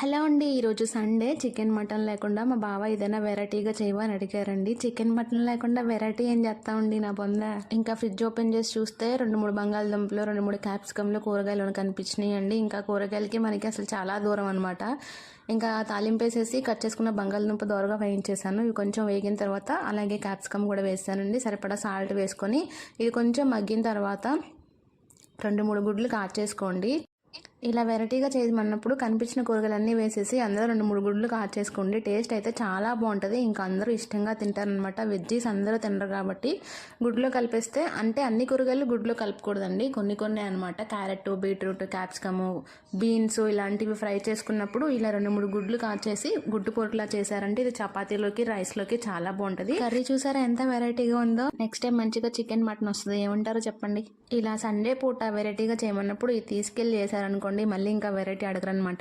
Hello అండి ఈరోజు Sunday chicken mutton లేకుండా మా బావ ఏదైనా వెరైటీగా చేయమని అడిగారండి. చికెన్ మటన్ లేకుండా వెరైటీ ఏం చేస్తామండి నా బొంద? ఇంకా ఫ్రిడ్జ్ ఓపెన్ చేసి చూస్తే రెండు మూడు బంగాళదుంపలు రెండు మూడు క్యాప్సికంలు కూరగాయలు మనకు కనిపించినాయి అండి ఇంకా కూరగాయలకి మనకి అసలు చాలా దూరం అనమాట ఇంకా తాలింపేసేసి కట్ చేసుకున్న బంగాళదుంప దోరగా వేయించేసాను ఇవి కొంచెం వేగిన తర్వాత అలాగే క్యాప్సికమ్ కూడా వేసానండి. సరిపడా సాల్ట్ వేసుకొని ఇది కొంచెం మగ్గిన తర్వాత రెండు మూడు గుడ్లు కాచేసుకోండి. ఇలా వెరైటీగా చేయమన్నప్పుడు కనిపించిన కూరగాయలన్నీ వేసేసి అందులో రెండు మూడు గుడ్లు కాచేసుకోండి టేస్ట్ అయితే చాలా బాగుంటుంది. ఇంకా అందరూ ఇష్టంగా తింటారనమాట వెజ్జీస్ అందరూ తినరు కాబట్టి గుడ్లో కలిపేస్తే అంటే అన్ని కూరగాయలు గుడ్లో కలపకూడదండి. కొన్ని కొన్ని అనమాట క్యారెట్ బీట్రూట్ క్యాప్సికము బీన్స్ ఇలాంటివి ఫ్రై చేసుకున్నప్పుడు ఇలా రెండు మూడు గుడ్లు కాచేసి గుడ్డు పొరుకులా చేశారంటే ఇది చపాతీలోకి రైస్లోకి చాలా బాగుంటుంది. కర్రీ చూసారా ఎంత వెరైటీగా ఉందో? నెక్స్ట్ టైం మంచిగా చికెన్ మటన్ వస్తుంది. ఏమంటారో చెప్పండి. ఇలా సండే పూట వెరైటీగా చేయమన్నప్పుడు ఇది తీసుకెళ్ళి అనుకోండి మళ్ళీ ఇంకా వెరైటీ అడగరనమాట